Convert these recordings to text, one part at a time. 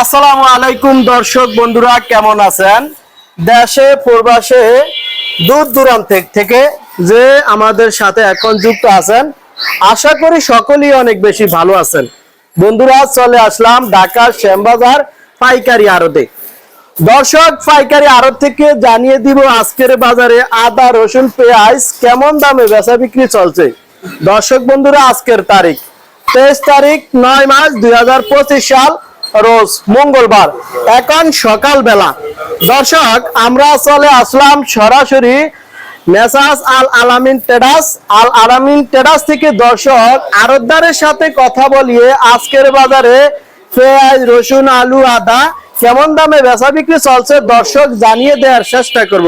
আসসালামু আলাইকুম দর্শক বন্ধুরা, কেমন আছেন? দেশে, প্রবাসে, দূর দূরান্ত থেকে যে আমাদের সাথে এখন যুক্ত আছেন, আশা করি সকলেই অনেক বেশি ভালো আছেন। বন্ধুরা, চলে আসলাম ঢাকার শ্যামবাজার পাইকারি আড়তে। দর্শক, পাইকারি আড়ত থেকে জানিয়ে দিব আজকের বাজারে আদা, রসুন, পেঁয়াজ কেমন দামে বেচা বিক্রি চলছে। দর্শক বন্ধুরা, আজকের তারিখ তেইশ তারিখ নয় মাস দুই হাজার পঁচিশ সাল। রোজ মঙ্গলবার এখন সকালবেলা। দর্শক, আমরা চলে আসলাম সরাসরি মেসাজ আল আলামিন টেডাস। আল আলামিন টেডাস থেকে দর্শক আরতদারের সাথে কথা বলিয়ে আজকের বাজারে পেঁয়াজ, রসুন, আলু, আদা কেমন দামে বেচা বিক্রি চলছে দর্শক জানিয়ে দেওয়ার চেষ্টা করব।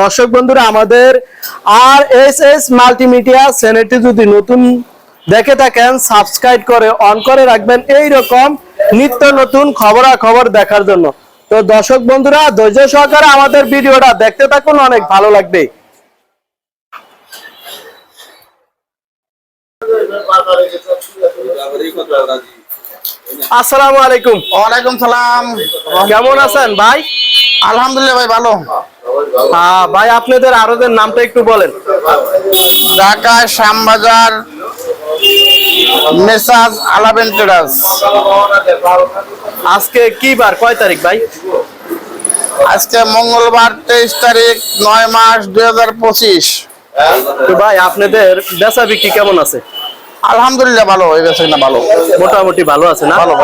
দর্শক বন্ধুরা, আমাদের আর এস এস মাল্টিমিডিয়া চ্যানেলটি যদি নতুন দেখে থাকেন সাবস্ক্রাইব করে অন করে রাখবেন এই রকম নিত্য নতুন খবরাখবর দেখার জন্য। তো দর্শক বন্ধুরা ধৈর্য সহকারে আমাদের ভিডিওটা দেখতে থাকুন অনেক ভালো লাগবে। আসসালামু আলাইকুম। ওয়ালাইকুম সালাম। কেমন আছেন ভাই? আলহামদুলিল্লাহ ভাই ভালো। হ্যাঁ ভাই আপনাদের আরোদের নামটা একটু বলেন। ঢাকা শ্যামবাজার মেসাজ আলাবেন ট্রেডার্স আজকে কি বার? কয় তারিখ ভাই? আজকে মঙ্গলবার তেইশ তারিখ নয় মাস দুই হাজার পঁচিশ। ভাই আপনাদের বেচা বিক্রি কেমন আছে? আলহামদুলিল্লাহ ভালো হয়ে গেছে না ভালো। মোটামুটি ভালো আছে না? ভালো।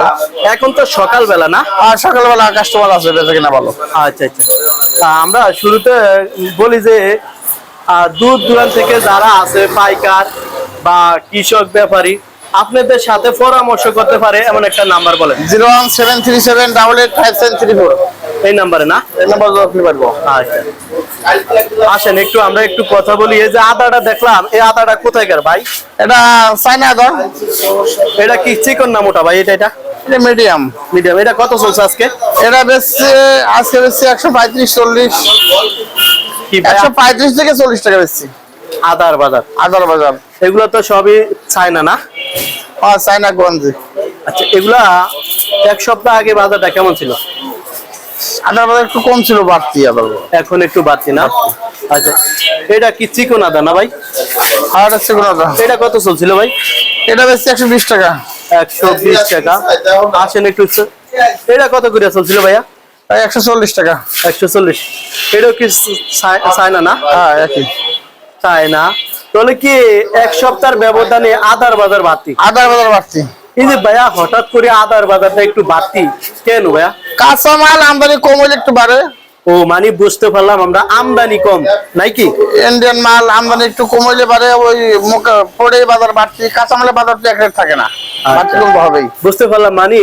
এখন তো সকালবেলা না? আর সকালবেলা কাস্টমার আছে বেঁচে কিনা ভালো। আচ্ছা আচ্ছা। তা আমরা শুরুতে বলি যে দূর দূরান্ত থেকে যারা আছে পাইকার বা কৃষক ব্যাপারী আপনাদের সাথে পরামর্শ করতে পারে এমন একটা নাম্বার বলেন। Zero one seven three seven double eight five seven three four. এই নাম্বারে না? এই নাম্বার আপনি পারব। আচ্ছা। আসেন একটু আমরা একটু কথা বলি। এই যে আদাটা দেখলাম এই আদাটা কোথায় গেল ভাই? এটা চাইনা ধর এটা কি চিকন না মোটা ভাই? এটা এটা? এটা মিডিয়াম। মিডিয়াম। এটা কত চলছে আজকে? এটা বেচছে আজকে বেচছে একশো পঁয়ত্রিশ চল্লিশ। কি একশো পঁয়ত্রিশ থেকে চল্লিশ টাকা বেচছি। আদার বাজার। আদার বাজার। এগুলো তো সবই চায়না না? ও চাইনা গঞ্জি। আচ্ছা এগুলা এক সপ্তাহ আগে বাজারটা কেমন ছিল? আদার বাজার একটু কম ছিল বাড়তি আদার এখন একটু বাড়তি না? আচ্ছা এটা কি চিকন আদা না ভাই? আর এটা সেগুন আদা। এটা কত চলছিল ভাই? এটা একশো বিশ টাকা। একশো বিশ টাকা। আসেন একটু এটা কত করে চলছিল ভাইয়া? একশো চল্লিশ টাকা। একশো চল্লিশ। এটাও কি চায়না না? হ্যাঁ একই। চায়না। তাহলে কি এক সপ্তাহের ব্যবধানে আদার বাজার বাড়তি? আদার বাজার বাড়তি। এই যে ভাইয়া হঠাৎ করে আদার বাজারটা একটু বাড়তি কেন ভাইয়া? কাঁচা মাল আমদানি কম হলে একটু বাড়ে। ও মানে বুঝতে পারলাম আমরা আমদানি কম নাই কি? ইন্ডিয়ান মাল আমদানি একটু কম হলে বাড়ে ওই পড়ে বাজার বাড়তি কাঁচা মালের বাজার তো এক রেট থাকে না। বাড়তি কম হবেই। বুঝতে পারলাম মানে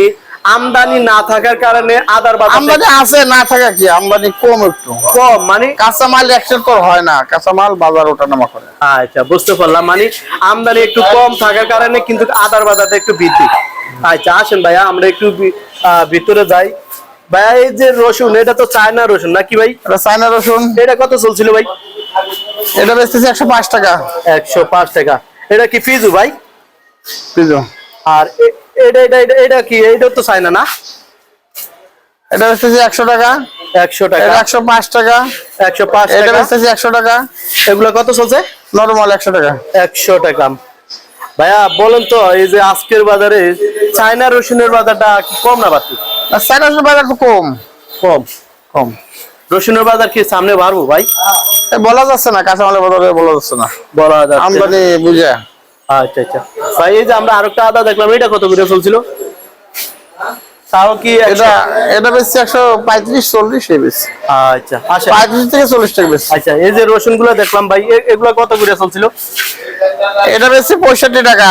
আমদানি না থাকার কারণে আদার বাজার আমদানি আছে না থাকা কি? আমদানি কম একটু। কম মানে কাঁচা মাল একশো তো হয় না। কাঁচা মাল বাজার ওঠানামা করে। আচ্ছা বুঝতে পারলাম। মানে আমদানি একটু কম থাকার কারণে কিন্তু আদার বাজারটা একটু বৃদ্ধি। আচ্ছা আসেন ভাইয়া আমরা একটু ভিতরে যাই। ভাইয়া এই যে রসুন এটা তো চায়না রসুন নাকি ভাই? চাইনা রসুন। এটা কত চলছিল ভাই? এটা বেচতেছে একশো পাঁচ টাকা। একশো পাঁচ টাকা। এটা কি ফিজু ভাই? বুঝলো আর এটা এটা এটা এটা কি? এটা তো চায়না না? এটা বেচতেছে একশো টাকা। একশো টাকা। একশো পাঁচ টাকা। একশো পাঁচ এটা টাকা। একশো টাকা। এগুলো কত চলছে? নরমাল একশো টাকা। একশো টাকা। ভাইয়া বলেন তো এই যে আজকের বাজারে চায়না রসুনের বাজারটা কম না বাড়তি? বাজার কম। কম। কম। রসুনের বাজার কি সামনে বাড়বো ভাই? বলা যাচ্ছে না কাঁচা মালের বাজারে বলা যাচ্ছে না। বলা যাচ্ছে আমদানি বুঝে। আচ্ছা আচ্ছা। ভাই এই যে আমরা আরেকটা আদা দেখলাম এটা কত করে চলছিল তাও কি এটা এটা এটা বেশি একশো পঁয়ত্রিশ চল্লিশ এই বেশি আচ্ছা আচ্ছা পঁয়ত্রিশ থেকে চল্লিশ টাকা বেশি আচ্ছা এই যে রসুনগুলো দেখলাম ভাই এগুলো কত করে চলছিল এটা বেশি পঁয়ষট্টি টাকা।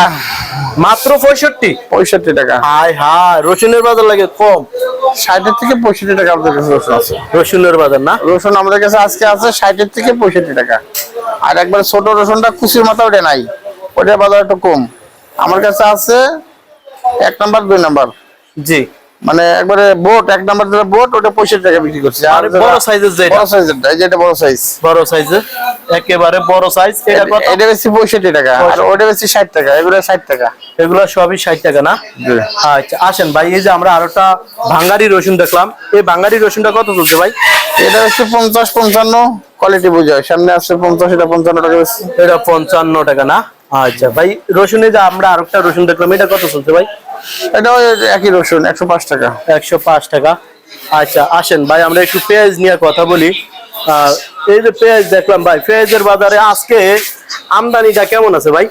মাত্র পঁয়ষট্টি? পঁয়ষট্টি টাকা। হাই হাই রসুনের বাজার লাগে কম। ষাটের থেকে পঁয়ষট্টি টাকা আমাদের কাছে রসুন আছে। রসুনের বাজার না? রসুন আমাদের কাছে আজকে আছে ষাটের থেকে পঁয়ষট্টি টাকা। আর একবার ছোট রসুনটা কুচির মাথা ওটা নাই। ওটার বাজার একটু কম। আমার কাছে আছে এক নাম্বার দুই নাম্বার। জি। মানে একবারে বোট এক নাম্বার যেটা বোট ওটা পঁয়ষট্টি টাকা বিক্রি করছে। আর মানে বড় সাইজের যেটা? বড় সাইজের যেটা বড় সাইজ বড় সাইজের একেবারে বড় সাইজ এটা কত? এটা বেশি পঁয়ষট্টি টাকা আর ওটা বেশি ষাট টাকা এগুলো ষাট টাকা। এগুলো সবই ষাট টাকা না? আচ্ছা আসেন ভাই এই যে আমরা আরেকটা ভাঙ্গারি রসুন দেখলাম। এই ভাঙ্গারি রসুনটা কত চলছে ভাই? এটা হচ্ছে পঞ্চাশ পঞ্চান্ন কোয়ালিটি বোঝায় সামনে আছে পঞ্চাশ এটা পঞ্চান্ন টাকা এটা পঞ্চান্ন টাকা না? আচ্ছা ভাই রসুনে যে আমরা আরেকটা রসুন দেখলাম এটা কত চলছে ভাই? এটাও একই রসুন একশো পাঁচ টাকা। একশো পাঁচ টাকা। আচ্ছা আসেন ভাই আমরা একটু পেঁয়াজ নিয়ে কথা বলি। এই যে পেঁয়াজ দেখলাম ভাই পেঁয়াজের বাজারে আজকে আমদানিটা কেমন আছে ভাই?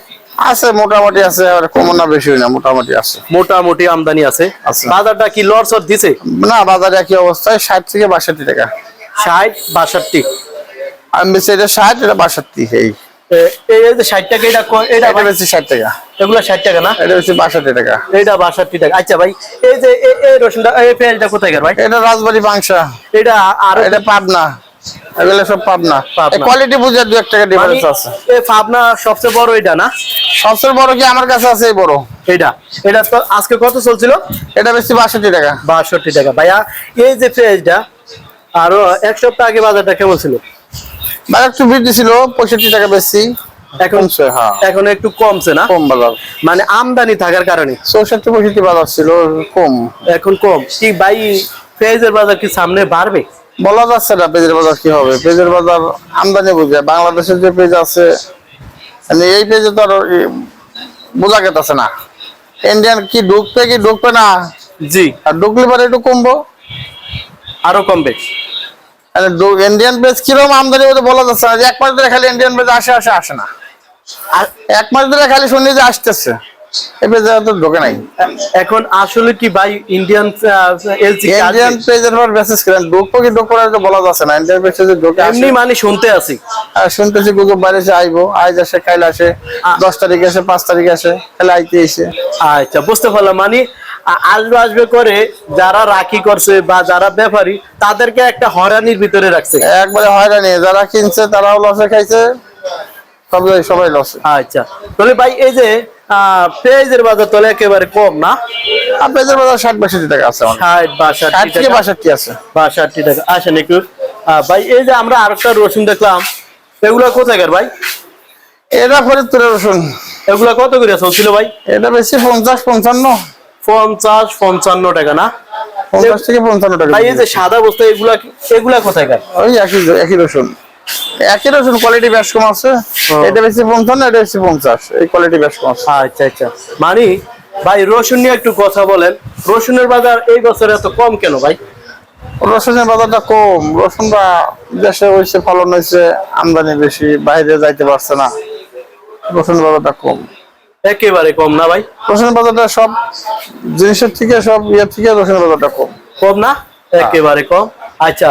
আছে মোটামুটি আছে আর কম না বেশি না মোটামুটি আছে। মোটামুটি আমদানি আছে। বাজারটা কি লরসর দিছে? না বাজারে একই অবস্থায় ষাট থেকে বাষট্টি টাকা। ষাট বাষট্টি। আমি এটা ষাট এটা বাষট্টি এই। এই যে টাকা এটা বেশি টাকা। এগুলো টাকা না? এটা বেশি টাকা। আচ্ছা ভাই এই যে এই রসুনটা এই পেঁয়াজটা কোথায় ভাই? এটা রাজবাড়ি এটা আর এটা পাবনা। এগুলো সব পাবনা। পাবনা। কোয়ালিটি বুঝে দু এক টাকা ডিফারেন্স আছে। এই পাবনা সবচেয়ে বড় এটা না? সবচেয়ে বড় কি আমার কাছে আছে এই বড়? এটা। এটা তো আজকে কত চলছিল? এটা বেশি বাষট্টি টাকা। বাষট্টি টাকা। ভাইয়া এই যে পেঁয়াজটা আরও এক সপ্তাহ আগে বাজারটা কেমন ছিল? একটু বৃদ্ধি ছিল পঁয়ষট্টি টাকা বেশি। এখন হ্যাঁ। এখন একটু কমছে না? কম বাজার। মানে আমদানি থাকার কারণে? চৌষট্টি পঁয়ষট্টি বাজার ছিল কম। এখন কম। কি ভাই পেঁয়াজের বাজার কি সামনে বাড়বে? বলা যাচ্ছে না পেঁয়াজের বাজার কি হবে। পেঁয়াজের বাজার আমদানি বুঝে বাংলাদেশের যে পেঁয়াজ আছে মানে এই পেঁয়াজে তো আর বোঝা গেতেছে না। ইন্ডিয়ান কি ঢুকবে কি ঢুকবে না? জি। আর ঢুকলে পরে একটু কমবো। আরও কমবে। ইন্ডিয়ান পেঁয়াজ কীরকম আমদানি হবে বলা যাচ্ছে না। এক মাস ধরে খালি ইন্ডিয়ান পেঁয়াজ আসে আসে আসে না। আর এক মাস ধরে খালি শুনি যে আসতেছে। এই ঢোকে নাই। এখন আসলে কি ভাই ইন্ডিয়ান পর করেন। কি তো বলা যাচ্ছে না। ইন্ডিয়ান এমনি মানে শুনতে আছি। আর শুনতেছি গুগল বাইরে এসে আইবো। আজ আসে কাইল আসে। দশ তারিখ আসে পাঁচ তারিখ আসে। আইতে এসে। আচ্ছা বুঝতে পারলাম। মানে আসবে আসবে করে যারা রাখি করছে বা যারা ব্যাপারী তাদেরকে একটা হরানির ভিতরে রাখছে। একবারে হয়রানি। যারা কিনছে তারাও লসে খাইছে। সবাই সবাই লসে। আচ্ছা। তাহলে ভাই এই যে পেঁয়াজের বাজার তাহলে একেবারে কম না? পেঁয়াজের বাজার ষাট বাষট্টি টাকা আছে ষাট বা ষাট ষাটটি থেকে টাকা। বাষট্টি আছে। বা ষাটটি টাকা আসেন একটু ভাই এই যে আমরা আরেকটা রসুন দেখলাম এগুলা কোথাকার ভাই? এটা ফরিদপুরের রসুন। এগুলা কত করে চলছিল ভাই? এটা বেশি পঞ্চাশ পঞ্চান্ন। পঞ্চাশ পঞ্চান্ন টাকা না? পঞ্চাশ থেকে পঞ্চান্ন টাকা ভাই এই যে সাদা বস্তা এগুলা এগুলা ওই একই একই রসুন। একই রসুন কোয়ালিটি বেশ কম আছে। এটা বেশি পঞ্চান্ন এটা বেশি পঞ্চাশ। এই কোয়ালিটি বেশ কম আছে। আচ্ছা আচ্ছা। মানে ভাই রসুন নিয়ে একটু কথা বলেন। রসুনের বাজার এই বছর এত কম কেন ভাই? রসুনের বাজারটা কম। রসুনটা দেশে হয়েছে ফলন হয়েছে আমদানি বেশি বাইরে যাইতে পারছে না। রসুনের বাজারটা কম। একেবারে কম না ভাই? রসুনের বাজারটা সব জিনিসের থেকে সব ইয়ের থেকে রসুনের বাজারটা কম। কম না? একেবারে কম। আচ্ছা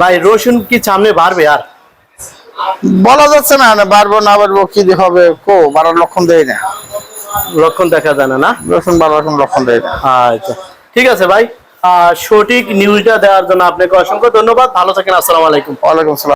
ভাই রসুন কি সামনে বাড়বে আর? বলা যাচ্ছে না না বাড়বো না বাড়বো কি হবে কো বাড়ার লক্ষণ দেয় না। লক্ষণ দেখা যায় না না? রসুন বাড়ার কোনো লক্ষণ দেয় না। আচ্ছা ঠিক আছে ভাই। সঠিক নিউজটা দেওয়ার জন্য আপনাকে অসংখ্য ধন্যবাদ। ভালো থাকেন আসসালামু আলাইকুম। ওয়ালাইকুম সালাম